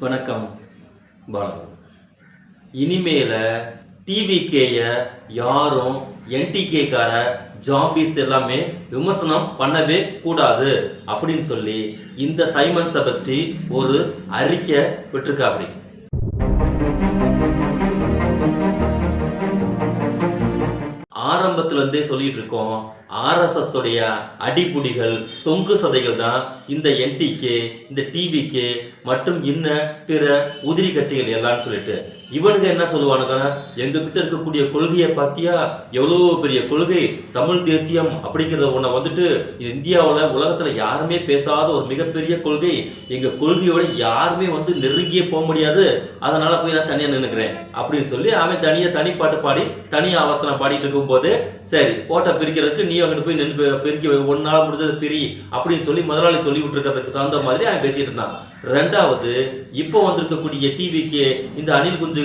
வணக்கம் பாலன். இனிமேல டிவிகேய யாரும் என்டிகேக்கார ஜாம்பிஸ் எல்லாமே விமர்சனம் பண்ணவே கூடாது அப்படின்னு சொல்லி இந்த சைமன் செபஸ்டி ஒரு அறிக்கை விட்டுருக்காப்படி ஆரம்பத்துல இருந்தே சொல்லிட்டு இருக்கோம் ஆர்எஸ்எஸ் உடைய அடிப்புடிகள் தொங்கு சதைகள் தான் இந்த என்டிகே இந்த டிவிகே மற்றும் இன்ன பிற உதிரி கட்சிகள் எல்லாம்னு சொல்லிட்டு இவனுங்க என்ன சொல்லுவானுங்கன்னா எங்க கிட்ட இருக்கக்கூடிய கொள்கையை பார்த்தியா எவ்வளோ பெரிய கொள்கை? தமிழ் தேசியம் அப்படிங்கிறத ஒன்றை வந்துட்டு இந்தியாவில் உலகத்தில் யாருமே பேசாத ஒரு மிகப்பெரிய கொள்கை. எங்கள் கொள்கையோட யாருமே வந்து நெருங்கியே போக முடியாது. அதனால போய் நான் தனியாக நின்னுக்கிறேன் அப்படின்னு சொல்லி அவன் தனியா தனிப்பாட்டு பாடி தனி ஆவர்த்தனை பாடிட்டு இருக்கும்போது சரி ஓட்டை பிரிக்கிறதுக்கு நீ அங்கிட்டு போய் நின்று பிரிக்க ஒன்னால் முடிஞ்சது பிரி அப்படின்னு சொல்லி முதலாளி சொல்லி விட்டுருக்கிறதுக்கு தகுந்த மாதிரி அவன் பேசிட்டு இருந்தான். ரெண்டாவது இப்போ வந்திருக்கக்கூடிய டிவிக்கு இந்த அணில் குஞ்சு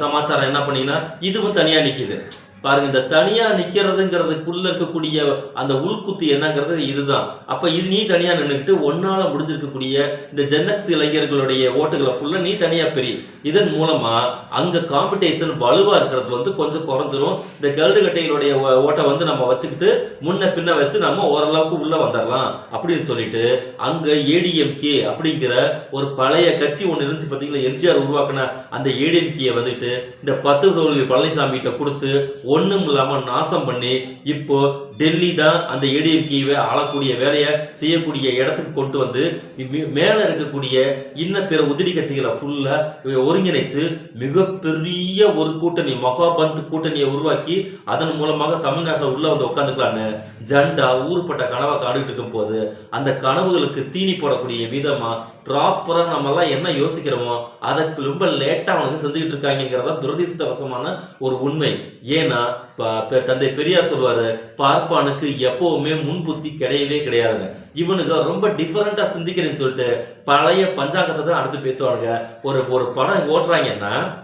சமாச்சாரம் என்ன பண்ணீங்கன்னா இதுவும் தனியாக நிற்கிது பாருங்க இந்த தனியா நிக்கிறதுங்கிறதுக்குள்ள இருக்கக்கூடிய அந்த உள்குத்து என்னங்கிறது இதுதான். அப்ப இது நீ தனியா நின்றுட்டு ஒன்னால முடிஞ்சிருக்கக்கூடிய இந்த ஜென்னக்ஸ் இளைஞர்களுடைய ஓட்டுகளை ஃபுல்லா நீ தனியா பெரி. இதன் மூலமா அங்க காம்படிஷன் வலுவா இருக்கிறது வந்து கொஞ்சம் குறைஞ்சிரும். இந்த கல்டுகட்டைகளுடைய ஓ- ஓட்டை வந்து நம்ம வச்சுக்கிட்டு முன்ன பின்ன வச்சு நம்ம ஓரளவுக்கு உள்ள வந்துடலாம் அப்படின்னு சொல்லிட்டு அங்க ஏடிஎம்கே அப்படிங்கிற ஒரு பழைய கட்சி ஒன்று இருந்துச்சு பார்த்தீங்களா எம்ஜிஆர் உருவாக்கின அந்த ஏடிஎம்கே வந்துட்டு இந்த பத்து தோல்வி பழனிசாமி கிட்ட கொடுத்து ஒன்றும் இல்லாமல் நாசம் பண்ணி இப்போ டெல்லி தான் அந்த ஏடிஎம்கேவை ஆளக்கூடிய வேலையை செய்யக்கூடிய இடத்துக்கு கொண்டு வந்து மேலே இருக்கக்கூடிய இன்ன பிற உதிரி கட்சிகளை ஃபுல்லாக ஒருங்கிணைத்து மிகப்பெரிய ஒரு கூட்டணி மகாபந்த் கூட்டணியை உருவாக்கி அதன் மூலமாக தமிழ்நாட்டில் உள்ள வந்து உட்காந்துக்கலான்னு ஜண்டா ஊர்பட்ட கனவை காண்டுகிட்டு இருக்கும் போது அந்த கனவுகளுக்கு தீனி போடக்கூடிய விதமாக ப்ராப்பராக நம்ம எல்லாம் என்ன யோசிக்கிறோமோ அதை ரொம்ப லேட்டாக அவனுக்கு செஞ்சுக்கிட்டு இருக்காங்கிறதா துரதிர்ஷ்டவசமான ஒரு உண்மை. ஏன்னா ப- தந்தை பெரியார் சொல்லுவாரு பார்ப்பானுக்கு எப்பவுமே முன்புத்தி கிடையவே கிடையாதுங்க. இவனுங்க ரொம்ப டிஃபரெண்டா சிந்திக்கிறேன்னு சொல்லிட்டு பழைய பஞ்சாங்கத்தை தான் அடுத்து பேசுவானுங்க. ஒரு ஒரு படம் ஓட்டுறாங்கன்னா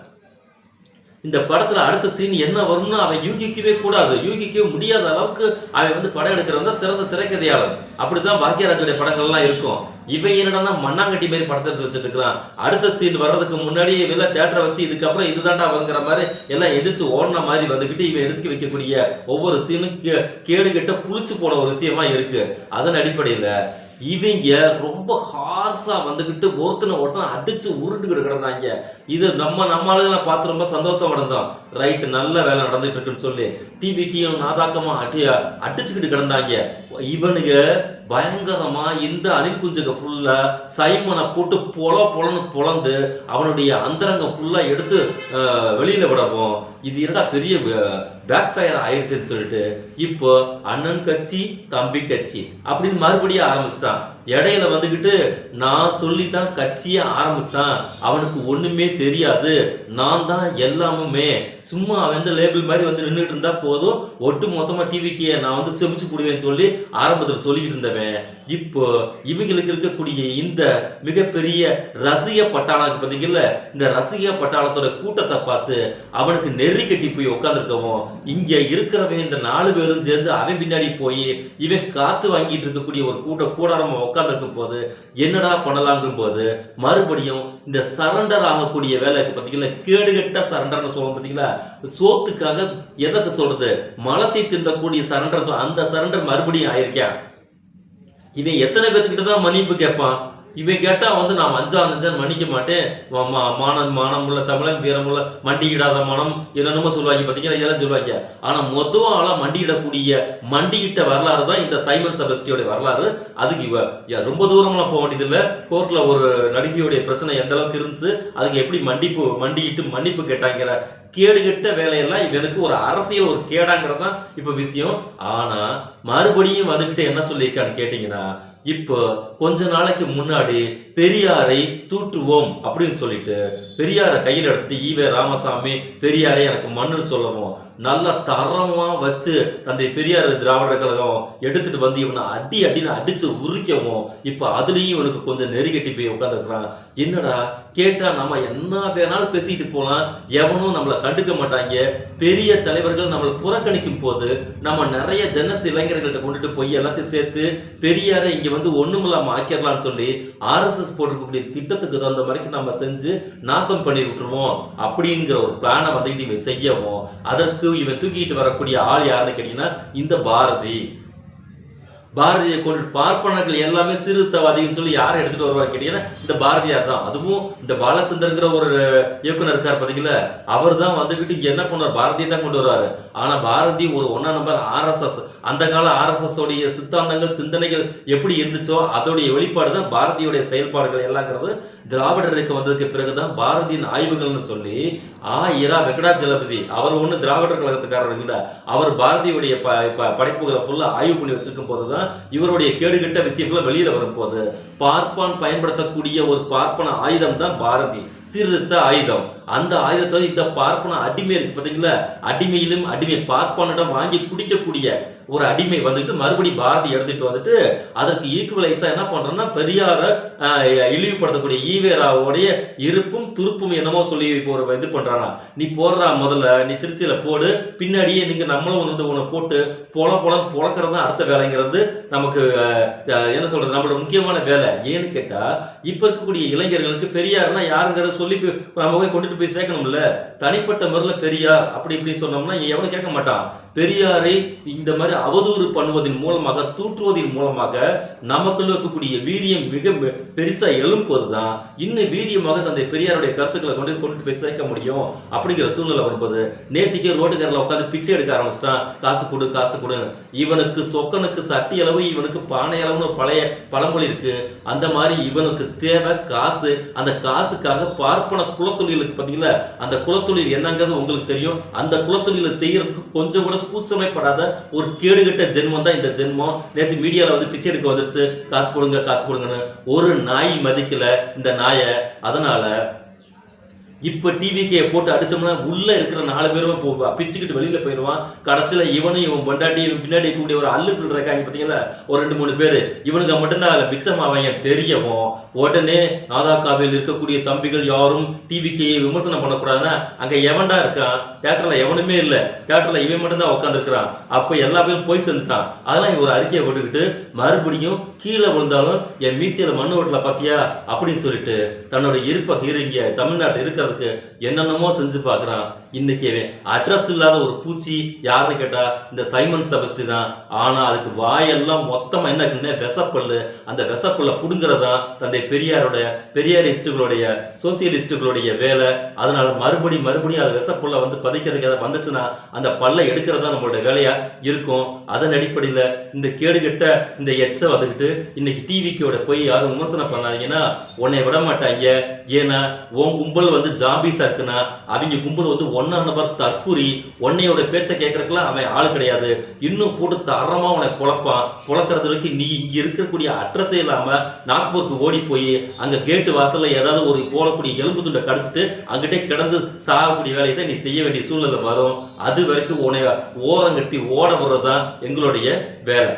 இந்த படத்துல அடுத்த சீன் என்ன வரும்னு அவன் யூகிக்கவே கூடாது. யூகிக்கவே முடியாத அளவுக்கு அவன் வந்து படம் எடுக்கிறவன் தான் சிறந்த திரைக்கதையாளர். அப்படிதான் பாக்கியராஜுடைய படங்கள்லாம் இருக்கும். இவன் என்னடா மண்ணாங்கட்டி மாதிரி படத்தை எடுத்து வச்சுட்டு இருக்கிறான். அடுத்த சீன் வர்றதுக்கு முன்னாடி இவெல்லாம் தேட்டரை வச்சு இதுக்கப்புறம் இதுதான்டா வருங்கிற மாதிரி எல்லாம் எதிர்த்து ஓடின மாதிரி வந்துக்கிட்டு இவன் எடுத்து வைக்கக்கூடிய ஒவ்வொரு சீனும் கே- கேடு கெட்ட புளிச்சு போன ஒரு விஷயமா இருக்கு. அதன் அடிப்படையில் இவங்க ரொம்ப ஹார்ஸாக வந்துக்கிட்டு ஒருத்தனை ஒருத்தனை அடிச்சு உருட்டுக்கிட்டு கிடந்தாங்க இது நம்ம நம்ம ஆளுகளை பார்த்து ரொம்ப சந்தோஷம் அடைஞ்சோம். ரைட் நல்ல வேலை நடந்துட்டு இருக்குன்னு சொல்லி. தீபிக்கையும் நாதாக்கமா அடி அடிச்சுக்கிட்டு கிடந்தாங்க. இவனுங்க பயங்கரமா இந்த அணில் குஞ்சுக ஃபுல்லா சைமனை போட்டு பொல பொலன்னு பொலந்து அவனுடைய அந்தரங்க ஃபுல்லா எடுத்து வெளியில விடவும். இது என்னடா பெரிய பேக் ஃபயர் ஆயிடுச்சுன்னு சொல்லிட்டு இப்போ அண்ணன் கட்சி தம்பி கட்சி அப்படின்னு மறுபடியும் ஆரம்பிச்சிட்டான். இடையில வந்துக்கிட்டு நான் சொல்லி தான் கட்சியை ஆரம்பிச்சான். அவனுக்கு ஒண்ணுமே தெரியாது. நான் தான் எல்லாமுமே. சும்மா அவன் வந்து லேபிள் மாதிரி வந்து நின்றுட்டு இருந்தா போதும். ஒட்டு மொத்தமா டிவிக்கு நான் வந்து செமிச்சு கொடுவேன்னு சொல்லி ஆரம்பத்தில் சொல்லிக்கிட்டு இருந்தவன். இப்போ இவங்களுக்கு இருக்கக்கூடிய இந்த மிகப்பெரிய ரசிக பட்டாளம் பார்த்தீங்கல்ல இந்த ரசிக பட்டாளத்தோட கூட்டத்தை பார்த்து அவனுக்கு நெறி கட்டி போய் உட்காந்துருக்கவும் இங்க இருக்கிறவன் இந்த நாலு பேரும் சேர்ந்து அவன் பின்னாடி போய் இவன் காத்து வாங்கிட்டு இருக்கக்கூடிய ஒரு கூட்ட கூடாரமாக உட்காந்துருக்கும் போது என்னடா பண்ணலாங்கும் போது மறுபடியும் இந்த சரண்டர் ஆகக்கூடிய வேலை பார்த்தீங்களா? பாத்தீங்களா கேடுகட்ட சரண்டர்னு சொல்லுவோம் பார்த்தீங்களா? சோத்துக்காக எதற்கு சொல்றது? மலத்தை தின்றக்கூடிய சரண்டர் அந்த சரண்டர் மறுபடியும் ஆயிருக்கேன். இவன் எத்தனை பேர்த்துக்கிட்ட தான் மன்னிப்பு கேட்பான்? இவன் கேட்டால் வந்து நான் அஞ்சா அஞ்சான் மன்னிக்க மாட்டேன். மா- மானம் மானமுள்ள தமிழன் வீரமுள்ள மண்டியிடாத மனம் என்னென்னமோ சொல்லுவாங்க பார்த்தீங்களா இதெல்லாம் சொல்லுவாங்க. ஆனால் மொத்தம் ஆளாக மண்டியிடக்கூடிய மண்டியிட்ட வரலாறு தான் இந்த சைமன் செபஸ்டியோட வரலாறு. அதுக்கு இவ ரொம்ப தூரம்லாம் போக வேண்டியதில்லை. கோர்ட்டில் ஒரு நடிகையுடைய பிரச்சனை எந்த அளவுக்கு இருந்துச்சு அதுக்கு எப்படி மண்டிப்பு மண்டியிட்டு மன்னிப்பு கேட்டாங்கிற கேடுகெட்ட வேலையெல்லாம் இவனுக்கு ஒரு அரசியல் ஒரு கேடாங்கிறது தான் இப்போ விஷயம். ஆனால் மறுபடியும் வந்துக்கிட்டு என்ன சொல்லியிருக்கான்னு கேட்டிங்கன்னா இப்போ கொஞ்ச நாளைக்கு முன்னாடி பெரியாரை தூற்றுவோம் அப்படின்னு சொல்லிட்டு பெரியாரை கையில் எடுத்துட்டு ஈவே ராமசாமி பெரியாரை எனக்கு மண்ணுன்னு சொல்லவும் நல்ல தரமா வச்சு தந்தை பெரியார் திராவிடர் கழகம் எடுத்துட்டு வந்து இவனை அடி அடின்னு அடிச்சு உரிக்கவும் இப்ப அதுலேயும் இவனுக்கு கொஞ்சம் நெருக்கட்டி போய் உட்காந்துருக்குறான் என்னடா? கேட்டா நம்ம என்ன வேணாலும் பேசிட்டு போகலாம் எவனும் நம்மள கண்டுக்க மாட்டாங்க. பெரிய தலைவர்கள் நம்மளை புறக்கணிக்கும் போது நம்ம நிறைய ஜெனஸ் இளைஞர்கள்ட்ட கொண்டுட்டு போய் எல்லாத்தையும் சேர்த்து பெரியாரை இங்க வந்து ஒண்ணுமில்லாம ஆக்கிடலாம்னு சொல்லி ஆர்எஸ்எஸ் போட்டிருக்கக்கூடிய திட்டத்துக்கு தகுந்த மாதிரி நம்ம செஞ்சு நாசம் பண்ணி விட்டுருவோம் அப்படிங்கிற ஒரு பிளானை வந்துட்டு இவன் செய்யவும் அதற்கு இவன் தூக்கிட்டு வரக்கூடிய ஆள் யாருன்னு கேட்டீங்கன்னா இந்த பாரதி. பாரதியை கொண்டு பார்ப்பனர்கள் எல்லாமே சீர்திருத்தவாதின்னு சொல்லி யாரை எடுத்துட்டு வருவார் கேட்டீங்கன்னா இந்த பாரதியார் தான். அதுவும் இந்த பாலச்சந்தர்ங்கிற ஒரு இயக்குனர் இருக்கார் பாத்தீங்களா? அவர் தான் வந்துகிட்டு இங்க என்ன பண்ணுவார்? பாரதியை தான் கொண்டு வருவாரு. ஆனா பாரதி ஒரு ஒன்னா நம்பர் ஆர்எஸ்எஸ். அந்த கால ஆர்எஸ்எஸ் உடைய சித்தாந்தங்கள் சிந்தனைகள் எப்படி இருந்துச்சோ அதோடைய வெளிப்பாடு தான் பாரதியுடைய செயல்பாடுகள் எல்லாங்கிறது திராவிடருக்கு வந்ததுக்கு பிறகுதான் பாரதியின் ஆய்வுகள்னு சொல்லி ஆ இரா வெங்கடாச்சலபதி அவர் ஒண்ணு திராவிடர் கழகத்துக்காரர் இல்ல. அவர் பாரதியுடைய ப படைப்புகளை ஃபுல்லா ஆய்வு பண்ணி வச்சிருக்கும் போதுதான் இவருடைய கேடுகெட்ட விஷயங்களை வெளியில வரும்போது பார்ப்பான் பயன்படுத்தக்கூடிய ஒரு பார்ப்பன ஆயுதம் தான் பாரதி. சீர்திருத்த ஆயுதம். அந்த ஆயுதத்தை இந்த பார்ப்பன அடிமை இருக்கு பாத்தீங்களா? அடிமையிலும் அடிமை பார்ப்பானிடம் வாங்கி குடிக்கக்கூடிய ஒரு அடிமை வந்துட்டு மறுபடி பாரதி எடுத்துட்டு வந்துட்டு அதற்கு ஈக்குவலைஸா என்ன பண்றோம்னா பெரியார இழிவுபடுத்தக்கூடிய ஈவேராவுடைய இருப்பும் துருப்பும் என்னமோ சொல்லி இப்போ ஒரு இது பண்றானா. நீ போடுறா முதல்ல நீ திருச்சியில போடு பின்னாடியே நீங்க நம்மளும் வந்து உன்னை போட்டு பொல பொல பொழக்கிறது தான் அடுத்த வேலைங்கிறது நமக்கு என்ன சொல்றது நம்மளோட முக்கியமான வேலை. ஏன்னு கேட்டா இப்ப இருக்கக்கூடிய இளைஞர்களுக்கு பெரியார்னா யாருங்கிறத சொல்லி நம்ம போய் கொண்டுட்டு போய் சேர்க்கணும்ல. தனிப்பட்ட முறையில் பெரியார் அப்படி இப்படி சொன்னோம்னா இங்க எவனும் கேட்க மாட்டான். பெரியாரை இந்த மாதிரி அவதூறு பண்ணுவதன் மூலமாக தூற்றுவதன் மூலமாக நமக்குள்ள இருக்கக்கூடிய வீரியம் மிக பெருசா பெருசா எழும்போதுதான் இன்னும் வீரியமாக தந்தை பெரியாருடைய கருத்துக்களை கொண்டு கொண்டு போய் சேர்க்க முடியும் அப்படிங்கிற சூழ்நிலை வரும்போது நேத்திக்கே ரோட்டுக்காரில் உட்காந்து பிச்சை எடுக்க ஆரம்பிச்சிட்டான். காசு கொடு காசு கொடு. இவனுக்கு சொக்கனுக்கு சட்டி அளவு இவனுக்கு பானை அளவுன்னு பழைய பழமொழி இருக்கு. அந்த மாதிரி இவனுக்கு தேவை காசு. அந்த காசுக்காக பார்ப்பன குலத்தொழிலுக்கு பார்த்தீங்களா அந்த குலத்தொழில் என்னங்கிறது உங்களுக்கு தெரியும். அந்த குலத்தொழிலை செய்யறதுக்கு கொஞ்சம் கூட கூச்சமைப்படாத ஒரு கேடுகட்ட ஜென்மம் தான் இந்த ஜென்மம். நேற்று மீடியாவில் வந்து பிச்சை எடுக்க வந்துருச்சு. காசு கொடுங்க காசு கொடுங்கன்னு ஒரு நாய் மதிக்கல இந்த நாயை. அதனால இப்போ டிவிக்கே போட்டு அடிச்சோம்னா உள்ளே இருக்கிற நாலு பேரும் இப்போ பிச்சுக்கிட்டு வெளியில் போயிடுவான். கடைசியில் இவனும் இவன் பொண்டாட்டி இவன் பின்னாடி கூடிய ஒரு அல்லு சொல்கிறாங்க பார்த்தீங்களா ஒரு ரெண்டு மூணு பேர். இவனுக்கு மட்டும்தான் அதில் மிச்சம் தெரியவும். உடனே நாதாக்காவில் இருக்கக்கூடிய தம்பிகள் யாரும் டிவிக்கு விமர்சனம் பண்ணக்கூடாதுன்னா அங்கே எவன்டா இருக்கான்? தேட்டரில் எவனுமே இல்லை. தேட்டரில் இவன் மட்டும்தான் உட்காந்துருக்கிறான் எல்லா பேரும் போய் சேர்ந்துட்டான். அதெல்லாம் இவன் ஒரு அறிக்கையை போட்டுக்கிட்டு மறுபடியும் கீழே விழுந்தாலும் என் மீசியில் மண்ணு ஓட்டில் பார்த்தியா அப்படின்னு சொல்லிட்டு தன்னோட இருப்ப இங்கே தமிழ்நாட்டில் இருக்கிறதுக்கு என்னென்னமோ செஞ்சு பார்க்குறான். இன்னைக்கு அட்ரஸ் இல்லாத ஒரு பூச்சி யாருன்னு கேட்டா இந்த சைமன் செபஸ்டி தான். ஆனா அதுக்கு வாயெல்லாம் மொத்தமா என்ன இருக்குன்னு விசப்பல்லு. அந்த விசப்பல்ல புடுங்கிறதா தந்தை பெரியாரோட பெரியாரிஸ்டுகளுடைய சோசியலிஸ்டுகளுடைய வேலை. அதனால மறுபடி மறுபடியும் அது விசப்புள்ள வந்து பதிக்கிறதுக்கு ஏதாவது வந்துச்சுன்னா அந்த பல்லை எடுக்கிறதா நம்மளுடைய வேலையா இருக்கும். அதன் அடிப்படையில் இந்த கேடுகிட்ட இந்த எச்ச வந்துக்கிட்டு இன்னைக்கு டிவிக்கோட போய் யாரும் விமர்சனம் பண்ணாதீங்கன்னா உன்னை விட மாட்டாங்க ஏன்னா உன் கும்பல் வந்து ஜாம்பிஸா இருக்குன்னா அவங்க கும்பல் வந்து ஒன்னா நபர் தற்கூறி உன்னையோட பேச்சை கேட்கறதுக்குலாம் அவன் ஆள் கிடையாது. இன்னும் போட்டு தரமாக உன்னை குழப்பான் பொழக்கிறது வரைக்கும் நீ இங்கே இருக்கக்கூடிய அட்ரஸே இல்லாமல் நாக்பூருக்கு ஓடி போய் அங்கே கேட்டு வாசலில் ஏதாவது ஒரு போடக்கூடிய எலும்பு துண்டை கடிச்சிட்டு அங்கிட்டே கிடந்து சாகக்கூடிய வேலையை தான் நீ செய்ய வேண்டிய சூழ்நிலை வரும். அது வரைக்கும் உன்னை ஓரங்கட்டி ஓட விடுறது தான் எங்களுடைய வேலை.